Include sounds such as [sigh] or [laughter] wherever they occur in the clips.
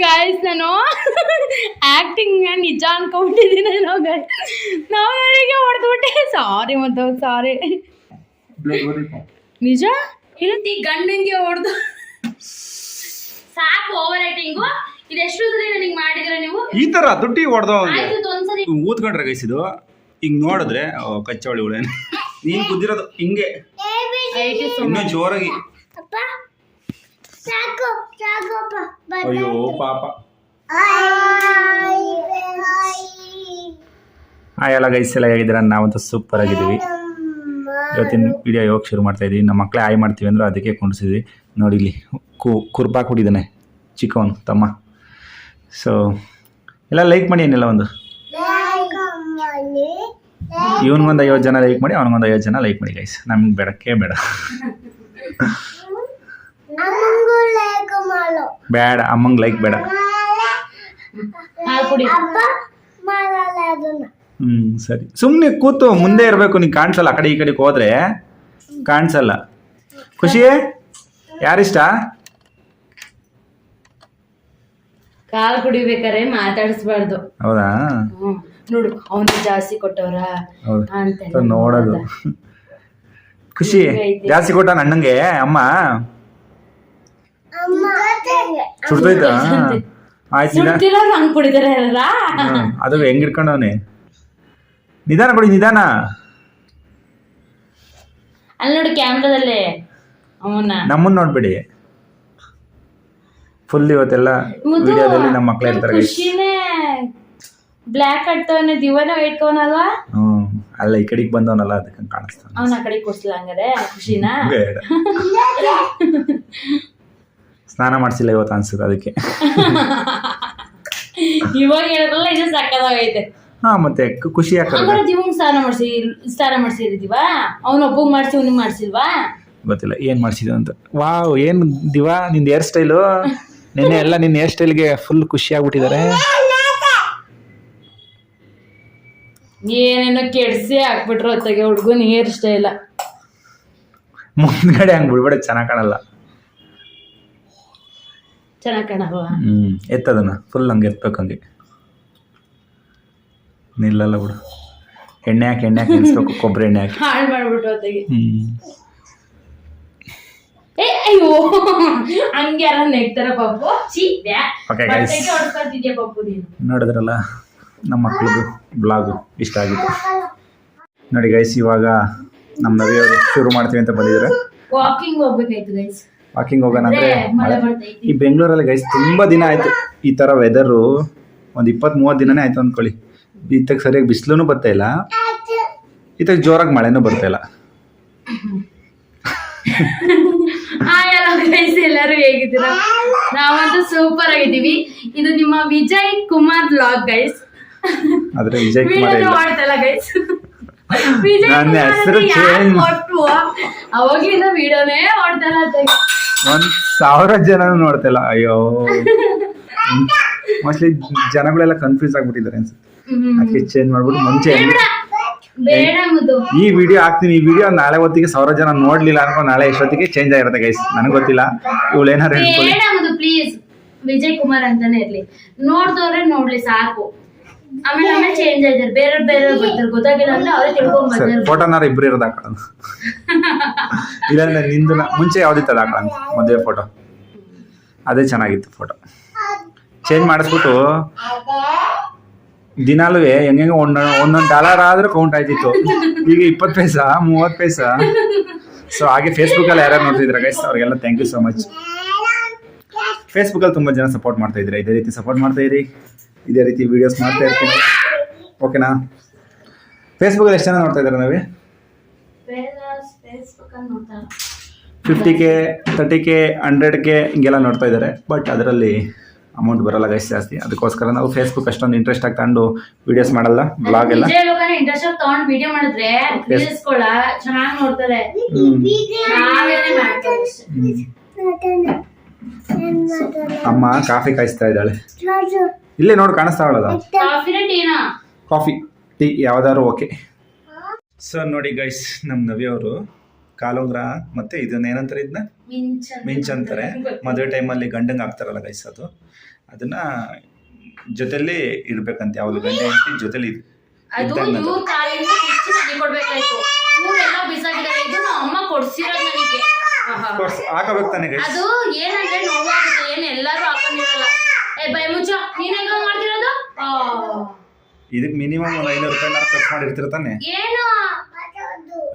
Guys ನಾನು acting ನಿಜ ಅನ್ಕೊಂಬಿಟ್ಟಿದ್ದೀನಿ ನಾವು ನಾವು ನನಗೆ ಹೊಡೆದ್ಬಿಟ್ಟೆ? ಸಾರಿ ಮತ್ತು ಸಾರಿ ನಿಜ? ಈ ಗಂಡಂಗೆ ಹೊಡೆದು? ಸಾಕು ಓವರ್ ಆಕ್ಟಿಂಗು ಇದೆಷ್ಟು ಸರಿ ನನಗೆ ಮಾಡಿದ್ರೆ ನೀವು? ಈ ತರ ದುಡ್ಡಿ ಹೊಡೆದ ಆಯ್ತು ಇದು ಒಂದ್ಸರಿ. ಊದ್ಕೊಂಡ್ರೆ ಗೈಸ್ ಇದು ಹಿಂಗ್ ನೋಡಿದ್ರೆ ಓ, ಕಚ್ಚವಳಿ ಉಳೇನು ನೀನ್ ಕುದ್ದಿರೋದು ಹಿಂಗೆ. ಐಟಿ ಇನ್ನೂ ಜೋರಾಗಿ. ಅಪ್ಪ. ಅಯ್ಯೋ ಪಾಪ. ಹಾಯ್ ಎಲ್ಲ ಗೈಸ್ ಎಲ್ಲ ಹೇಗಿದ್ದೀರ? ನಾವಂತೂ ಸೂಪರ್ ಆಗಿದ್ದೀವಿ. ಇವತ್ತಿನ ವಿಡಿಯೋ ಯಾವಾಗ ಶುರು ಮಾಡ್ತಾ ಇದೀವಿ ನಮ್ಮ ಮಕ್ಕಳೇ ಆಯ್ ಮಾಡ್ತೀವಿ ಅಂದ್ರೆ ಅದಕ್ಕೆ ಕುಂಡಿಸಿದ್ವಿ. ನೋಡಿ ಇಲ್ಲಿ ಕು ಕುರ್ಬಾ ಹುಡಿದಾನೆ ಚಿಕ್ಕವನು ತಮ್ಮ. ಸೊ ಎಲ್ಲ ಲೈಕ್ ಮಾಡಿ ಏನಿಲ್ಲ ಒಂದು? ಇವನಿಗೊಂದು ಐವತ್ತು ಜನ ಲೈಕ್ ಮಾಡಿ ಅವನಿಗೊಂದು ಐವತ್ತು ಜನ ಲೈಕ್ ಮಾಡಿ ಗೈಸ್ ನಮ್ಗೆ ಬೇಡಕ್ಕೆ ಬೇಡ. [laughs] ಬೇಡ ಅಮ್ಮಂಗ್ ಲೈಕ್ ಬೇಡ. ಹ್ಮ್ ಸರಿ. ಸುಮ್ಮನೆ ಕೂತು ಮುಂದೆ ಇರಬೇಕು ನೀನು ಕಾಣಿಸಲ್ಲ ಆ ಕಡೆ ಈ ಕಡೆಗೆ ಹೋದ್ರೆ. ಕಾಣಿಸಲ್ಲ. ಖುಷಿ? ಯಾರಿಷ್ಟ? ಕಾಲು ಕುಡಿಬೇಕಾರೆ ಮಾತಾಡಿಸ್ಬಾರ್ದು. ಹೌದಾ? ನೋಡು ಅವನು ಜಾಸ್ತಿ ಕೊಟ್ಟವ್ರ ಅಂತ ನೋಡೋದು. ಖುಷಿ. ಜಾಸ್ತಿ ಕೊಟ್ಟ ಅಣ್ಣಂಗೆ ಅಮ್ಮ? ಸುಡ್ತೈತಾ ಆಯ್ತು ನಿಧಾನ ಸುಡ್ತಿರೋ ಹಂಗ್ ಕುಡಿದಾರೆ ಅಲ್ಲ ಅದು ಹೆಂಗ್ ಇಟ್ಕೊಂಡವನೆ ನಿಧಾನ ಕೊಡಿ ನಿಧಾನ. ಅಲ್ಲಿ ನೋಡಿ ಕ್ಯಾಮ್ರಾದಲ್ಲಿ ಅವನ್ನ. ನಮ್ಮನ್ನ ನೋಡ್ಬೇಡಿ. ಫುಲ್ ಇವತ್ತೆಲ್ಲ ಮುದ್ದು, ವಿಡಿಯೋದಲ್ಲಿ ನಮ್ಮ ಮಕ್ಳು ಇರ್ತಾರೆ guys. ಖುಷಿನೇ. ಬ್ಲ್ಯಾಕ್ ಕಟ್ತವನೆ ದಿವನ ಇಟ್ಕೊನಲ್ವಾ ಹ್ಮ್ ಅಲ್ಲ ಈ ಕಡೆಗೆ ಬಂದವನಲ್ಲ ಅದಕ್ಕೆ ಕಾಣಿಸ್ತಾನೆ. ಅವನ ಆ ಕಡೆ ಕೊಡ್ಸಲ ಹಂಗಾರೆ ಖುಷಿನ? ಬೇಡ. ಸ್ನಾನ ಮಾಡಿಸಿಲ್ಲ ಇವತ್ತು ಅನ್ಸುತ್ತೆ ಅದಕ್ಕೆ. [laughs] ಇವಾಗ ಹೇಳಿದ್ರಲ್ಲ ಇದು ಸಕ್ಕದಾಗೈತೆ ಹಾ ಮತ್ತೆ ಕು- ಖುಷಿ ಯಾಕಂದ್ರೆ ಹಂಗಾರೆ ದಿವಂಗ್ ಸ್ನಾನ ಮಾಡ್ಸಿ ಸ್ನಾನ ಮಾಡ್ಸಿರಿದೀವ ಅವನ ಒಬ್ಬಗ್ ಮಾಡ್ಸಿ ಅವ್ನಿಗೆ ಮಾಡ್ಸಿಲ್ವಾ? ಗೊತ್ತಿಲ್ಲ ಏನ್ ಮಾಡ್ಸಿದ್ವು ಅಂತ. ವಾವ್ ಏನ್ ದಿವಾ ನಿಂದ ಹೇರ್ ಸ್ಟೈಲು ನಿನ್ನೆ ಎಲ್ಲ ನಿನ್ನ ಹೇರ್ ಸ್ಟೈಲ್ಗೆ ಫುಲ್ ಖುಷಿ ಆಗ್ಬಿಟ್ಟಿದ್ದಾರೆ ಏನೇನೋ ಕೆಡ್ಸಿ ಹಾಕ್ಬಿಟ್ರು ಹೊತ್ತಗೆ ಹುಡ್ಗನ್ ಹೇರ್ ಸ್ಟೈಲ ಮುಂದ್ಗಡೆ ಹಂಗ್ ಬಿಡ್ಬೇಡ ಚೆನ್ನಾಗ್ ಕಾಣಲ್ಲ. ಚೆನ್ನಾಗ್ ಕಾಣಲ್ವಾ? ಎತ್ತದನ ಎತ್ತದನ್ನ. ಫುಲ್ ಹಂಗೆ ಎತ್ಬೇಕು ಹಂಗೆ. ನಿಲ್ಲಲ್ಲ ಬಿಡು. ಎಣ್ಣೆ ಹಾಕಿ ಎಣ್ಣೆ ಹಾಕಿ ನಿಲ್ಲಿಸ್ಬೇಕು ಕೊಬ್ಬರಿ ಎಣ್ಣೆ ಹಾಕಿ. ಹಾಳು ಮಾಡ್ಬಿಟ್ಟು ಹೊತ್ತಗೆ ಹ್ಮ್. ಏ ಅಯ್ಯೋ ಹಂಗೆ ಯಾರ ನೆಗ್ತಾರ ಪಪ್ಪು ಚೀ ಬ್ಯಾ. Okay, guys. ಬಟ್ಟೆಗೆ ಹೊಡ್ಕೊತಿದ್ಯಾ ಪಪ್ಪು ನೀನು? ನೋಡಿದ್ರಲ್ಲ ನಮ್ಮ ಮಕ್ಳದು ಬ್ಲಾಗು ಇಷ್ಟ ಆಗಿತ್ತು. ನೋಡಿ ಗೈಸ್ ಇವಾಗ ನಮ್ಮ ನವಿಯವರು ಶುರು ಮಾಡ್ತೀವಿ ಅಂತ ಬಂದಿದ್ದಾರೆ. ವಾಕಿಂಗ್ ಹೋಗ್ಬೇಕಾಯ್ತು ಗೈಸ್ ವಾಕಿಂಗ್ ಹೋಗೋಣ ಅಂದ್ರೆ ಈ ಬೆಂಗಳೂರಲ್ಲಿ ಗೈಸ್ ತುಂಬಾ ದಿನ ಆಯ್ತು ಈ ತರ ವೆದರು ಒಂದ್ ಇಪ್ಪತ್ತ್ ಮೂವತ್ತು ದಿನನೇ ಆಯ್ತು ಅಂದ್ಕೊಳ್ಳಿ ಇತ್ತಾಗ ಸರಿಯಾಗಿ ಬಿಸಿಲು ಬರ್ತಾ ಇಲ್ಲ. ಇತ್ತಾಗ ಜೋರಾಗಿ ಮಳೆನೂ ಬರ್ತಾ ಇಲ್ಲ. [laughs] ಎಲ್ಲರೂ ಹೇಗಿದ್ದೀರಾ? ನಾವಂತೂ ಸೂಪರ್ ಆಗಿದ್ದೀವಿ. ಇದು ನಿಮ್ಮ ವಿಜಯ್ ಕುಮಾರ್ ಲಾಗ್ ಗೈಸ್ ಆದ್ರೆ ವಿಜಯ್ ಕುಮಾರ್ ಮಾಡ್ತಲ್ಲ ಗೈಸ್ ನನ್ನ ಹೆಸರು ಚೇಂಜ್ ಅವಾಗ್ಲಿಂದ ವಿಡಿಯೋನೇ ಒಂದ್ ಸಾವಿರ ಜನ ನೋಡ್ತಿಲ್ಲ ಅಯ್ಯೋ. ಮೋಸ್ಟ್ಲಿ ಜನಗಳೆಲ್ಲ ಕನ್ಫ್ಯೂಸ್ ಆಗ್ಬಿಟ್ಟಿದ್ದಾರೆ ಅನ್ಸುತ್ತೆ. ಅದಕ್ಕೆ ಚೇಂಜ್ ಮಾಡ್ಬಿಟ್ಟು ಮುಂಚೆ ಈ ವಿಡಿಯೋ ಹಾಕ್ತೀನಿ. ಈ ವಿಡಿಯೋ ನಾಳೆ ಹೊತ್ತಿಗೆ ಸಾವಿರ ಜನ ನೋಡ್ಲಿಲ್ಲ ಅನ್ಕೊ ನಾಳೆ ಎಷ್ಟೊತ್ತಿಗೆ ಚೇಂಜ್ ಆಗಿರುತ್ತೆ ಗೈಸ್ ನನಗೆ ಗೊತ್ತಿಲ್ಲ. ಇವಳು ಏನಾರು ಪ್ಲೀಸ್ ವಿಜಯ್ ಕುಮಾರ್ ಅಂತಾನೆ ಇರ್ಲಿ. ನೋಡ್ದವ್ರೆ ನೋಡ್ಲಿ ಸಾಕು. ಆಮೇಲೆ ಆಮೇಲೆ ಚೇಂಜ್ ಆಯ್ತಾರೆ ಬೇರೆ ಬೇರೆ ಬರ್ತಾರೆ. ಗೊತ್ತಾಗಿಲ್ಲ ಅಂದ್ರೆ ಅವರೇ ತಿಳ್ಕೊಂಡ್ ಸರಿ ಬರ್ತಾರೆ ಫೋಟೋನಾರ ಇಬ್ರು ಇರೋದು ಹಾಕೊಳ್ಳೋದು [laughs] ಇಲ್ಲಾಂದ್ರೆ ನಿಂದು ನ- ಮುಂಚೆ ಯಾವ್ದಿತ್ತಲ್ಲ ಹಾಕೊಳ್ಳೋದು ಮದುವೆ ಫೋಟೋ ಅದೇ ಚೆನ್ನಾಗಿತ್ತು ಫೋಟೋ ಚೇಂಜ್ ಮಾಡಿಸ್ಬಿಟ್ಟು ದಿನಾಲೂ ಹೆಂಗೆ ಒಂದೊಂದು ಒಂದೊಂದು ಡಾಲರ್ ಆದ್ರೂ ಕೌಂಟ್ ಆಯ್ತಿತ್ತು. ಈಗ ಇಪ್ಪತ್ತು ಪೈಸ ಮೂವತ್ತು ಪೈಸ. ಸೊ ಹಾಗೆ ಫೇಸ್ಬುಕ್ಕಲ್ಲಿ ಯಾರ್ಯಾರು ನೋಡ್ತಿದ್ರೆ ಗೈಸ್ ಅವ್ರಿಗೆಲ್ಲ ಥ್ಯಾಂಕ್ ಯು ಸೊ ಮಚ್ ಫೇಸ್ಬುಕ್ಕಲ್ಲಿ ತುಂಬ ಜನ ಸಪೋರ್ಟ್ ಮಾಡ್ತಾ ಇದ್ರೆ ಇದೇ ರೀತಿ ಸಪೋರ್ಟ್ ಮಾಡ್ತಾ ಇರಿ. ಇದೇ ರೀತಿ ವೀಡಿಯೋಸ್ ಮಾಡ್ತಾ ಇರ್ತೀನಿ. ಓಕೆನಾ ಫೇಸ್ಬುಕ್ಕಲ್ಲಿ ಎಷ್ಟು ಜನ ನೋಡ್ತಾ ಇದ್ದಾರೆ ನಾವೇ? Fifty K thirty K hundred K ಹಿಂಗೆಲ್ಲ ನೋಡ್ತಾ ಇದ್ದಾರೆ. ಬಟ್ ಅದರಲ್ಲಿ ಅಮೌಂಟ್ ಬರಲ್ಲ ಗೈಸ್ ಜಾಸ್ತಿ. ಅದಕ್ಕೋಸ್ಕರ ನಾವು ಫೇಸ್ಬುಕ್ ಅಷ್ಟೊಂದು ಇಂಟ್ರೆಸ್ಟ್ ಆಗಿ ತಗೊಂಡು ವೀಡಿಯೋಸ್ ಮಾಡಲ್ಲ ಬ್ಲಾಗ್ ಎಲ್ಲ. ಇಂಟ್ರೆಸ್ಟ್ ಆಗಿ ತಗೊಂಡ್ ವಿಡಿಯೋ ಮಾಡಿದ್ರೆ ಚೆನ್ನಾಗಿ ನೋಡ್ತಾರೆ. ಅಮ್ಮ ಕಾಫಿ ಕಾಯಿಸ್ತಾ ಇದ್ದಾಳೆ. ಇಲ್ಲೇ ನೋಡಿ ಕಾಣಿಸ್ತಾ ಟೀನಾ? ಕಾಫಿ ಟೀ ಯಾವ್ದಾದ್ರು ಓಕೆ. ಸರ್ ನೋಡಿ ಗೈಸ್ ನಮ್ಮ ನವಿ ಅವರು ಕಾಲುಂಗ್ರ ಮತ್ತೆ ಇದನ್ನ ಏನಂತಾರೆ ಇದನ್ನ ಮಿಂಚ್ ಅಂತಾರೆ. ಮದುವೆ ಟೈಮಲ್ಲಿ ಗಂಡಂಗೆ ಹಾಕ್ತಾರಲ್ಲ ಗೈಸ್ ಅದು. ಅದನ್ನ ಜೊತೆಲಿ ಇರ್ಬೇಕಂತ ಯಾವ್ದು ಗಂಡ ಹೆಂಡತಿ ಜೊತೆಲಿ. ಹಾಕಬೇಕು ತಾನೆ ಗೈಸ್ ಅದು ಏನಂದ್ರೆ ನೋವಾಗುತ್ತೆ. ಏನ್ ಎಲ್ಲಾರು ಹಾಕೊಂಡಿರಲ್ಲ. ಏ ಬೈ ಮುಚ್ಚ. ನೀನ್ ಹೆಂಗ ಮಾಡ್ತಿರೋದು? ಆ. ಇದಕ್ಕೆ ಮಿನಿಮಮ್ ಒಂದು ಐನೂರು ರೂಪಾಯಿ ಖರ್ಚು ಮಾಡಿರ್ತೀರ ತಾನೆ? ಏನು?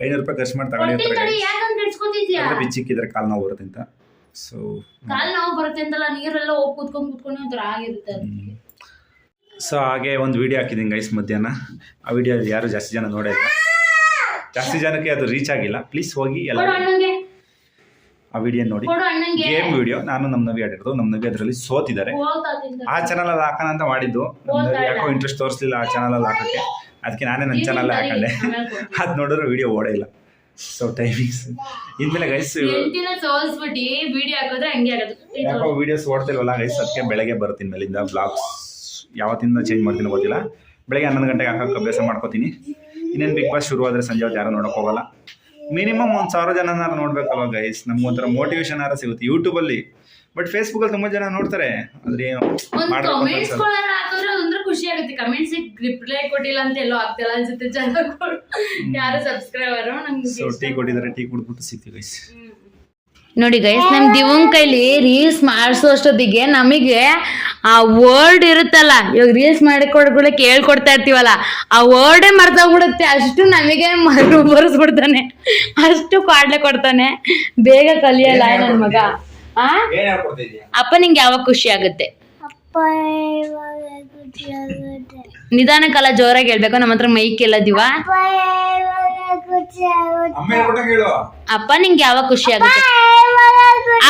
ಐನೂರು ರೂಪಾಯಿ ಖರ್ಚು ಮಾಡಿ ತಗೊಂಡಿರ್ತಾರೆ ಯಾಕಂತ ಕೆಡ್ಸ್ಕೊತಿದ್ಯಾ? ಬಿಚ್ಚಿಕ್ಕಿದ್ರೆ ಕಾಲು ನೋವು ಬರುತ್ತೆ ಅಂತ. ಸೊ ಕಾಲ್ ನೋವು ಬರುತ್ತೆ ಅಂತಲ್ಲ ನೀರೆಲ್ಲ ಹೋಗಿ ಕೂತ್ಕೊಂಡು ಕೂತ್ಕೊಂಡು ಒಂಥರ ಆಗಿರುತ್ತೆ ಸೊ ಹಾಗೆ ಒಂದು ವಿಡಿಯೋ ಹಾಕಿದ್ದೀನಿ ಗೈಸ್ ಮಧ್ಯಾಹ್ನ. ಆ ವಿಡಿಯೋ ಯಾರು ಜಾಸ್ತಿ ಜನ ನೋಡಿಲ್ಲ ಇಲ್ಲ. ಜಾಸ್ತಿ ಜನಕ್ಕೆ ಅದು ರೀಚ್ ಆಗಿಲ್ಲ. ಪ್ಲೀಸ್ ಹೋಗಿ ಎಲ್ಲ ಆ ವಿಡಿಯೋ ನೋಡಿ. ಗೇಮ್ ವಿಡಿಯೋ ನಾನು ನಮ್ಮ ನವಿ ಆಡಿರೋದು. ನಮ್ಮ ನವಿ ಅದರಲ್ಲಿ ಸೋತಿದ್ದಾರೆ. ಆ ಚಾನಲ್ ಅಲ್ಲಿ ಹಾಕೋಣ ಅಂತ ಮಾಡಿದ್ದು. ಯಾಕೋ ಇಂಟ್ರೆಸ್ಟ್ ತೋರಿಸ್ಲಿಲ್ಲ ಆ ಚಾನಲಲ್ಲಿ ಹಾಕೋಕ್ಕೆ. ಅದಕ್ಕೆ ನಾನೇ ನನ್ನ ಚಾನಲ್ ಹಾಕೊಂಡೆ. [laughs] ಅದು ನೋಡಿದ್ರೆ ವಿಡಿಯೋ ಓಡೇ ಇಲ್ಲ. ಸೊ ಟೈಮಿಂಗ್ಸ್ ಇನ್ಮೇಲೆ ಗೈಸ್ ಯಾಕೋ ವಿಡಿಯೋಸ್ ಓಡ್ತಿಲ್ವಲ್ಲ ಗೈಸ್ ಅದಕ್ಕೆ ಬೆಳಗ್ಗೆ ಬರ್ತೀನಿ ಮೇಲಿಂದ. ಬ್ಲಾಗ್ಸ್ ಯಾವತ್ತಿಂದ ಚೇಂಜ್ ಮಾಡ್ತೀನಿ ಗೊತ್ತಿಲ್ಲ. ಬೆಳಗ್ಗೆ ಹನ್ನೊಂದು ಗಂಟೆಗೆ ಹಾಕೋಕೆ ಅಭ್ಯಾಸ ಮಾಡ್ಕೋತೀನಿ. ಇನ್ನೇನು ಬಿಗ್ ಬಾಸ್ ಶುರು ಆದರೆ ಸಂಜೆ ಹೊತ್ತು ಯಾರು ನೋಡೋಕೆ ಹೋಗಲ್ಲ. ಮಿನಿಮಮ್ ಒಂದು ಸಾವಿರ ಜನನಾರು ನೋಡ್ಬೇಕಲ್ವ ಗೈಸ್ ನಮ್ಗೆ ಒಂಥರ ಮೋಟಿವೇಶನ್ ಆರ ಸಿಗುತ್ತೆ. ಯೂಟ್ಯೂಬಲ್ಲಿ ಬಟ್ ಫೇಸ್ಬುಕ್ ಅಲ್ಲಿ ತುಂಬಾ ಜನ ನೋಡ್ತಾರೆ. ಆದರೆ ಏನು ಒಂದ್ ಮಾಡಬೇಕು ಅಂದ್ರೆ ಖುಷಿ ಆಗುತ್ತೆ. ಕಮೆಂಟ್ಸ್ ರಿಪ್ಲೈ ಕೊಟ್ಟಿಲ್ಲ ಅಂತ ಎಲ್ಲೋ ಆಗ್ತಿಲ್ಲ ಅನ್ಸುತ್ತೆ ಜನ ಯಾರು ಸಬ್ಸ್ಕ್ರೈಬರ್ ನಮ್ಗೆ ಟೀ ಕೊಟ್ಟಿದ್ದಾರೆ ಟೀ ಕುಡ್ಬಿಟ್ಟು ಸಿಗ್ತೀವಿ ಗೈಸ್ ನೋಡಿ ಗೈಸ್ ನಮ್ ದಿವಂ ಕೈಲಿ ರೀಲ್ಸ್ ಮಾಡಿಸೋ ಅಷ್ಟೊತ್ತಿಗೆ ನಮಗೆ ಆ ವರ್ಡ್ ಇರುತ್ತಲ್ಲ ಇವಾಗ ರೀಲ್ಸ್ ಮಾಡಿ ಕೊಡ್ಕೊಳ್ಳೆ ಕೇಳ್ಕೊಡ್ತಾ ಇರ್ತೀವಲ್ಲ ಆ ವರ್ಡೇ ಮರ್ತೋಗ್ಬಿಡುತ್ತೆ ಅಷ್ಟು ನಮಗೆ ಮರು ಬರ್ಸ್ಬಿಡ್ತಾನೆ ಅಷ್ಟು ಕಾಡ್ಲೆ ಕೊಡ್ತಾನೆ ಬೇಗ ಕಲಿಯಲ್ಲ ನನ್ ಮಗ. ಆ? ಏನು ಹೇಳ್ಕೊಡ್ತಿದ್ಯಾ ಅಪ್ಪ ನಿಂಗೆ ಯಾವಾಗ ಖುಷಿ ಆಗುತ್ತೆ? ನಿಧಾನಕ್ಕೆಲ್ಲ ಜೋರಾಗಿ ಹೇಳ್ಬೇಕು ನಮ್ಮ ಹತ್ರ ಮೈಕ್ ಎಲ್ಲ ದಿವ ಅಪ್ಪ ನಿಂಗೆ ಯಾವಾಗ ಖುಷಿ ಆಗುತ್ತೆ?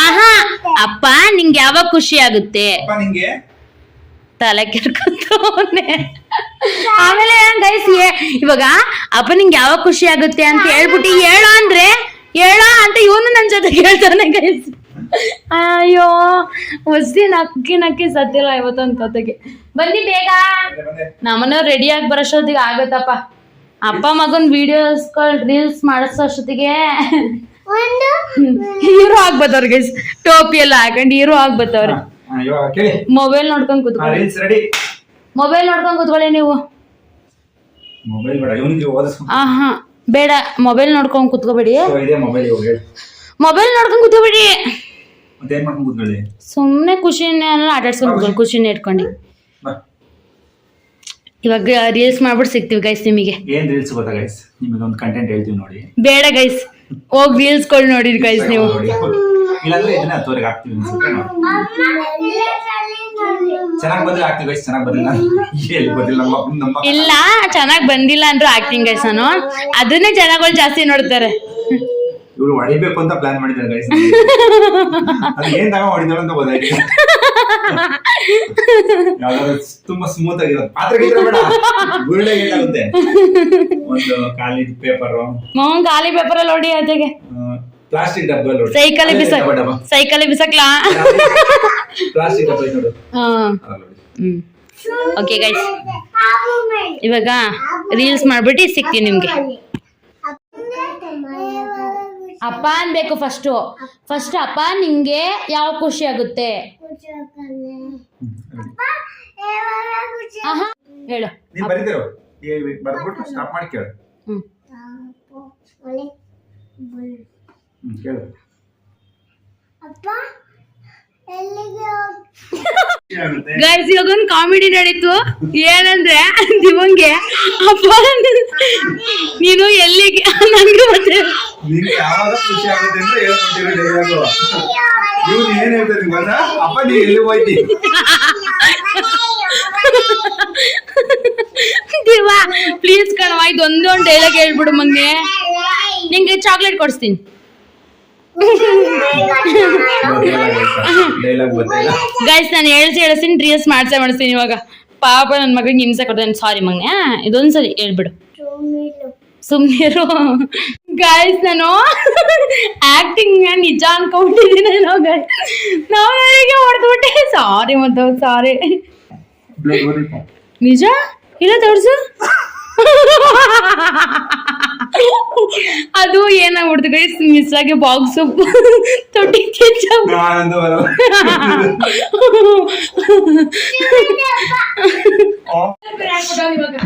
ಆಹಾ ಅಪ್ಪ ನಿಂಗೆ ಯಾವಾಗ ಖುಷಿ ಆಗುತ್ತೆ? ತಲೆ ಕೆರ್ಕೊಂತವನೆ. ಆಮೇಲೆ ಗೈಸ್ ಇವಾಗ ಅಪ್ಪ ನಿಂಗೆ ಯಾವಾಗ ಖುಷಿ ಆಗುತ್ತೆ ಅಂತ ಹೇಳ್ಬಿಟ್ಟು ಹೇಳೋ ಅಂದ್ರೆ ಹೇಳೋ ಅಂತ ಇವನು ನನ್ನ ಜೊತೆ ಹೇಳ್ತಾನೆ ಗೈಸ್ ಅಯ್ಯೋ ಹೊಸಿ ನಕ್ಕಿ ನಕ್ಕಿ ಸತ್ತಿಲ್ಲ ಇವತ್ತೊಂದು ಕತೆಗೆ. ಬನ್ನಿ ಬೇಗ. ನಮ್ಮನ್ನ ಆಗಿ ಬರೋಷ್ಟೊತ್ತಿಗೆ ಆಗುತ್ತಪ್ಪ. ಅಪ್ಪ ಮಗನ್ ವಿಡಿಯೋಸ್ಗಳು ರೀಲ್ಸ್ ಮಾಡಿಸೋಷ್ಟೊತ್ತಿಗೆ ಒಂದು ಹೀರೋ ಆಗ್ಬತ್ತವ್ರ ಗೈಸ್ ಟೋಪಿ ಎಲ್ಲ ಹಾಕೊಂಡು ಹೀರೋ ಆಗ್ಬತ್ತವ್ರೆ. ಮೊಬೈಲ್ ನೋಡ್ಕೊಂಡ್ ಕೂತ್ಕೊಳ್ಳಿ. ರೀಲ್ಸ್ ರೆಡಿ ಮೊಬೈಲ್ ನೋಡ್ಕೊಂಡ್ ಕೂತ್ಕೊಳ್ಳಿ ನೀವು. ಹಾ. ಬೇಡ ಮೊಬೈಲ್ ನೋಡ್ಕೊಂಡ್ ಕೂತ್ಕೋಬೇಡಿ. ಮೊಬೈಲ್ ಇವಾಗ ಹೇಳಿ. ಮೊಬೈಲ್ ನೋಡ್ಕೊಂಡ್ ಕೂತ್ಕೋಬೇಡಿ. ಮತ್ತೆ ಖುಷಿನ ಮಾಡ್ಕೊಂಡು ಕೂತ್ಕೊಳ್ಳಿ? ಸುಮ್ಮನೆ ಖುಷಿನೇ ಇಟ್ಕೊಂಡು. ಇವಾಗ ರೀಲ್ಸ್ ಮಾಡ್ಬಿಟ್ಟು ಸಿಗ್ತೀವಿ ಗೈಸ್ ನಿಮಗೆ. ಏನ್ ರೀಲ್ಸ್ ಗೊತ್ತಾ ಗೈಸ್ ನಿಮಗೆ ಒಂದು ಕಂಟೆಂಟ್ ಹೇಳ್ತೀವಿ ನೋಡಿ. ಬೇಡ ಗೈಸ್ ಹೋಗಿ ರೀಲ್ಸ್ಗಳು ನೋಡಿ ಗೈಸ್ ನೀವು. ಇಲ್ಲಾಂದ್ರೆ ಇದನ್ನ ತೋರಿಗೆ ಹಾಕ್ತೀವಿ ಅನ್ಸುತ್ತೆ ನೋಡಿ. ಚೆನ್ನಾಗ್ ಬಂದ್ರೆ ಹಾಕ್ತೀವಿ ಗೈಸ್ ಚೆನ್ನಾಗಿ ಬಂದಿಲ್ಲ ಎಲ್ಲಿ ಬಂದಿಲ್ಲ ನಮ್ಮ ನಮ್ಮ ಇಲ್ಲ ಚೆನ್ನಾಗಿ ಬಂದಿಲ್ಲ ಅಂದ್ರೆ ಆಕ್ಟಿಂಗ್ ಗೈಸ್ ನಾನು. ಅದನ್ನೇ ಜನಗಳು ಜಾಸ್ತಿ ನೋಡ್ತಾರೆ. ಇವ್ರು ಹೊಡಿಬೇಕು ಅಂತ ಪ್ಲಾನ್ ಮಾಡಿದ್ದಾರೆ ಗೈಸ್ [laughs] ಏನ್ ತಗೊಂಡ್ ಹೊಡಿದಾಳೆ ಅಂತ ಗೊತ್ತಾಯ್ತು. ಯಾವ್ದಾದ್ರು ತುಂಬಾ ಸ್ಮೂತ್ ಆಗಿರೋದು. ಪಾತ್ರೆ ಗಿತ್ರ ಬೇಡ. ಆಗುತ್ತೆ ಒಂದು. ಖಾಲಿ ಪೇಪರ್ ಹ್ಞೂ ಖಾಲಿ ಪೇಪರ್ ಅಲ್ಲಿ ನೋಡಿ ಅದಕ್ಕೆ ಪ್ಲಾಸ್ಟಿಕ್ ಡಬ್ಬ ನೋಡಿ. ಸೈಕಲ್ ಬಿಸಕ್ ಸೈಕಲ್ ಬಿಸಕ್ಲಾ? ಪ್ಲಾಸ್ಟಿಕ್ ಡಬ್ಬ ನೋಡಿ. ಹ್ಮ್. ಓಕೆ ಗೈಸ್ ಇವಾಗ ರೀಲ್ಸ್ ಮಾಡ್ಬಿಟ್ಟು ಸಿಗ್ತೀನಿ ನಿಮ್ಗೆ. ಅಪ್ಪ ಅನ್ಬೇಕು ಫಸ್ಟ್ ಫಸ್ಟ್ ಅಪ್ಪ ನಿಂಗೆ ಯಾವ ಖುಷಿ ಆಗುತ್ತೆ? ಆಹಾ ಹೇಳು. ನೀನ್ ಬರೀತಿರೋ? ಬರ್ದ್ಬಿಟ್ಟು ಸ್ಟಾಪ್ ಮಾಡಿ ಕೇಳು. ಹ್ಮ್. ಹ್ಮ್ ಕೇಳು. ಅಪ್ಪ ಎಲ್ಲಿಗೆ ಹೋಗ್- ಆಗುತ್ತೆ? ಗೈಸ್ ಇವಾಗ ಒಂದು ಕಾಮಿಡಿ ನಡೀತು. ಏನಂದ್ರೆ ದಿವಂಗೆ ಅಪ್ಪ ನೀನು ಎಲ್ಲಿಗೆ ನಂಗೆ ಮತ್ತೆ ನಿಂಗೆ ಯಾವಾಗ ಖುಷಿ ಆಗುತ್ತೆ ಅಂತ ಹೇಳ್ಕೊಟ್ಟಿರೋ ಡೈಲಾಗು ಇವ್ನು ಏನ್ ಹೇಳ್ತಾರೆ ಗೊತ್ತಾ? ಅಪ್ಪ ನೀ ಎಲ್ಲಿ ಹೋಯ್ತಿ? ದಿವ ಪ್ಲೀಸ್ ಕಣವ ಇದೊಂದೊಂದು ಡೈಲಾಗ್ ಹೇಳ್ಬಿಡು ಮಂಗೆ. ನಿಂಗೆ ಚಾಕ್ಲೇಟ್ ಕೊಡಿಸ್ತೀನಿ. ಗೈಸ್ ನಾನು ಹೇಳ್ಸಿ ಹೇಳಿಸ್ತೀನಿ ಡ್ರೀಸ್ ಮಾಡ್ಸೇ ಮಾಡಿಸ್ತೀನಿ ಇವಾಗ. ಪಾಪ ನನ್ನ ಮಗನಿಗೆ ಹಿಂಸೆ ಕೊಡ್ತಾನೆ. ಸಾರಿ ಮಗ್ನೆ ಇದೊಂದ್ಸರಿ ಹೇಳ್ಬಿಡು. ಸುಮ್ನಿರು. ಸುಮ್ಮನಿರು ಗೈಸ್ ನಾನು ಆಕ್ಟಿಂಗ್ ನಿಜ ಅನ್ಕೊಂಡಿದ್ದೀನಿ ನಾವು ನಾವು ನನಗೆ ಹೊಡೆದ್ಬಿಟ್ಟೆ? ಸಾರಿ ಮತ್ತು ಸಾರಿ ನಿಜ? ಇಲ್ಲ ತೋರ್ಸು ಅದು ಏನಾಗ್ಬಿಡ್ತು ಗೈಸ್ ಮಿಸ್ ಆಗಿ ಬಾಕ್ಸ್ ತೊಟ್ಟಿ ಕೆಚ್ಚಪ್ ನಾನಂದು ಬರಲ್ಲ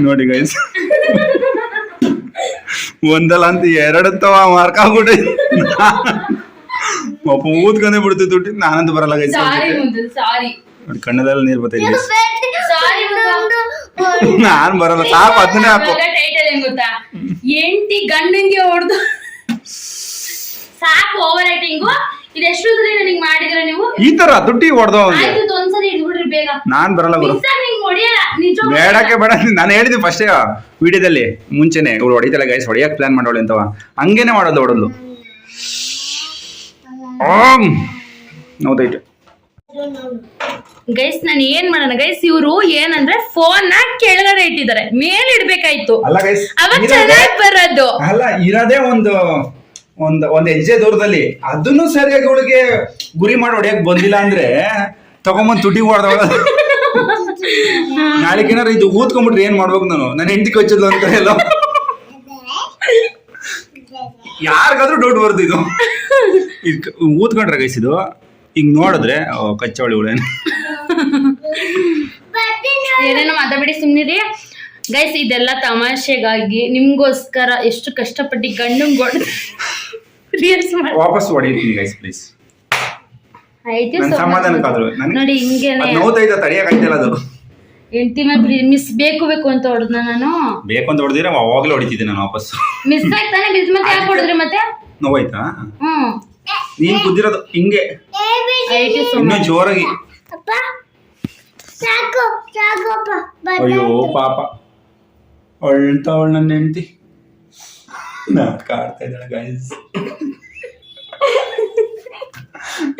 ನೋಡಿ ಗೈಸ್ ಒಂದಲ್ಲ ಅಂತ ಎರಡು ತವ ಮಾರ್ಕ್ ಆಗ್ಬಿಟ್ಟೆ ಒಬ್ಬ ಊದ್ಕೊಂಡೇ ಬಿಡ್ತು ದುಡ್ಡು. ನಾನಂತ ಬರಲ್ಲ ಕಣ್ಣದಲ್ಲಿ ಸಾರಿ ಬರ್ತೈತಿ ಸಾರಿ ನೋಡಿ ಕಣ್ಣದೆಲ್ಲ ನೀರು ಬರ್ತೈತೆ ನಾನ್ ಬರಲ್ಲ. ಸಾಕು ಅದನ್ನೇ ಹಾಕು. ಟೈಟಲ್ ಏನ್ ಗೊತ್ತಾ? ಎಂಟಿ ಗಂಡಂಗೆ ಹೊಡೆದು. ಸಾಕು ಓವರ್ ಆಕ್ಟಿಂಗು ಇದೆಷ್ಟು ಸರಿ ನನಗೆ ಮಾಡಿದ್ರೆ ನೀವು? ಈ ತರ ದುಡ್ಡಿ ಹೊಡೆದೋ ಆಯ್ತು ಇದು ಒಂದ್ಸರಿ ಹಿಡ್ಬಿಡ್ರಿ ಬೇಗ. ನಾನ್ ಬರಲ್ಲ ಗುರು. ನಿಂಗೆ ಹೊಡಿಯಲ್ಲ. ಬೇಡಕ್ಕೆ ಬೇಡ. ನಾನು ಹೇಳಿದ್ದೆ ಫಸ್ಟ್ ವಿಡಿಯೋದಲ್ಲಿ ಮುಂಚೆನೆ. ಇವ್ರು ಹೊಡಿತಲ್ಲ ಗೈಸ್ ಹೊಡಿಯಕ್ ಪ್ಲಾನ್ ಮಾಡೋಳು ಅಂತವ. ಹಂಗೇನೆ ಮಾಡೋದು ಹೊಡೋದು ಓಂ ಗೈಸ್ ನಾನು ಏನ್ ಮಾಡೋಣ? ಗೈಸ್ ಇವರು ಏನಂದ್ರೆ ಫೋನ್ನ ಕೆಳಗಡೆ ಇಟ್ಟಿದ್ದಾರೆ. ಮೇಲೆ ಇಡ್ಬೇಕಾಯ್ತು. ಅಲ್ಲ ಗೈಸ್ ಅವಾಗ ಚೆನ್ನಾಗಿ ಬರೋದು. ಅಲ್ಲ ಇರೋದೇ ಒಂದು ಒಂದ್ ಒಂದ್ ಹೆಜ್ಜೆ ದೂರದಲ್ಲಿ. ಅದನ್ನು ಸರಿಯಾಗಿ ಅವಳಿಗೆ ಗುರಿ ಮಾಡಿ ಹೊಡಿಯಕ್ ಬಂದಿಲ್ಲ ಅಂದ್ರೆ ತಗೊಂಬಂದ್ ತುಟಿ ಹೊಡೆದವಳ ನಾಳೆಗೆ ಏನಾರ ಇದು ಊದ್ಕೊಂಡ್ಬಿಟ್ರೆ ಏನ್ ಮಾಡ್ಬೇಕು ನಾನು? ನನ್ನ ಹೆಂಡತಿ ಕೊಚ್ಚಿದ್ಲು ಅಂತ ಎಲ್ಲ. ಯಾರಿಗಾದ್ರೂ ಡೌಟ್ ಬರ್ದು ಇದು. ಊದ್ಕೊಂಡ್ರೆ ಗೈಸ್ ಇದು. ಹಿಂಗ್ ನೋಡಿದ್ರೆ ಕಚ್ಚವಳಿ ಏನೇನು ಏನೇನೋ ಮಾತಾಡ್ಬಿಡಿ ಸುಮ್ಮನಿರಿ ಗೈಸ್ ಇದೆಲ್ಲ ತಮಾಷೆಗಾಗಿ ನಿಮ್ಗೋಸ್ಕರ ಎಷ್ಟು ಕಷ್ಟಪಟ್ಟು ಗಂಡು [laughs] ಮಾಡಿ ವಾಪಸ್ ಹೊಡಿತೀನಿ ಗೈಸ್ ಪ್ಲೀಸ್ ಆಯ್ತು ನನ್ನ so much. ಸಮಾಧಾನಕ್ಕಾದ್ರು ನೋಡಿ ಹಿಂಗೇನೆ. ಹೆಂಡತಿ ಮೇಲೆ ಮಿಸ್ ಬೇಕು ಬೇಕು ಅಂತ ಹೊಡೆದ್ನ ನಾನು? ಬೇಕು ಅಂತ ಹೊಡೆದಿದ್ರೆ ಅವಾಗಲೇ ಹೊಡಿತಿದ್ದೆ ನಾನು ವಾಪಸ್ ಮಿಸ್ ಆಯ್ತಾನೆ ಮಿಸ್ ಮತ್ತೆ ಯಾಕೆ ಹೊಡೆದ್ರಿ ಮತ್ತೆ? ನೋವಾಯ್ತಾ? ಹ್ಮ್. ನೀನ್ ಕುದ್ದಿರೋದು ಹಿಂಗೆ. ಇನ್ನೂ ಜೋರಾಗಿ. ಅಯ್ಯೋ ಪಾಪ. ಅಳ್ತಾವಳ ನನ್ನ ಹೆಂಡತಿ? ನಾಟಕ ಆಡ್ತಾ ಇದ್ದಾಳೆ ಗೈಸ್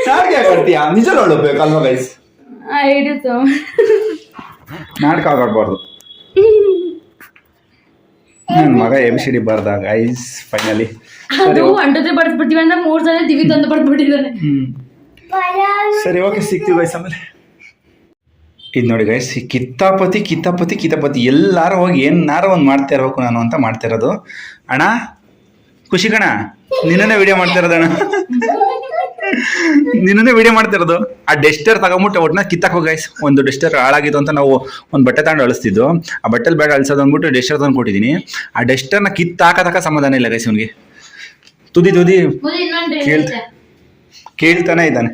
ನಾಟಕ ಯಾಕೆ ಆಡ್ತೀಯಾ ನಿಜ ನೋಡಬೇಕಲ್ವಾ ಗೈಸ್ ಆಯ್ತು so much. ನಾಟಕ ಆಗಬಾರ್ದು ನನ್ನ ಮಗ ಎಂ ಸಿ ಡಿ ಬರ್ದ ಗೈಸ್ ಫೈನಲಿ ಅದು ಅಂಟದ್ರೆ ಬಡ್ಸ್ಬಿಟ್ಟಿವಿ ಅಂದ್ರೆ ಮೂರ್ ಸಲ ದಿವಿ ತಂದು ಬಡ್ಸ್ಬಿಟ್ಟಿದ್ದಾನೆ ಹ್ಮ್. ಸರಿ ಓಕೆ ಸಿಗ್ತೀವಿ ಗೈಸ್ ಆಮೇಲೆ. ಇದು ನೋಡಿ ಗೈಸ್ ಈ ಕಿತ್ತಾಪತಿ ಕಿತ್ತಾಪತಿ ಕಿತ್ತಾಪತಿ. ಎಲ್ಲಾರು ಹೋಗಿ ಏನಾರ ಒಂದು ಮಾಡ್ತಾ ಇರ್ಬೇಕು ನಾನು ಅಂತ ಮಾಡ್ತಿರೋದು ಅಣ್ಣ ಖುಷಿ ಕಣ? ನಿನ್ನೇ ವಿಡಿಯೋ ಮಾಡ್ತಾ ಇರೋದು ನಿನ್ನನ್ನೇ ವಿಡಿಯೋ ಮಾಡ್ತಿರೋದು? ಆ ಡೆಸ್ಟರ್ ತಗೊಂಬಿಟ್ಟು ಒಟ್ಟನ ಕಿತ್ತಾಕ್ ಹೋಗಾಯ್ಸ್ ಗೈಸ್ ಒಂದು ಡೆಸ್ಟರ್ ಹಾಳಾಗಿತ್ತು ಅಂತ ನಾವು ಒಂದು ಬಟ್ಟೆ ತಗೊಂಡು ಅಳಿಸ್ತಿದ್ದು. ಆ ಬಟ್ಟೆಲಿ ಬೇಡ ಅಳಿಸೋದು ಅಂದ್ಬಿಟ್ಟು ಡೆಸ್ಟರ್ ತಂದು ಕೊಟ್ಟಿದ್ದೀನಿ. ಆ ಡೆಸ್ಟರ್ನ ಕಿತ್ತಾಕತಕ್ಕ ಸಮಾಧಾನ ಇಲ್ಲ ಗೈಸ್ ಇವನಿಗೆ. ತುದಿ ತುದಿ. ಕೇಳ್ತಾನೆ ಇದ್ದಾನೆ.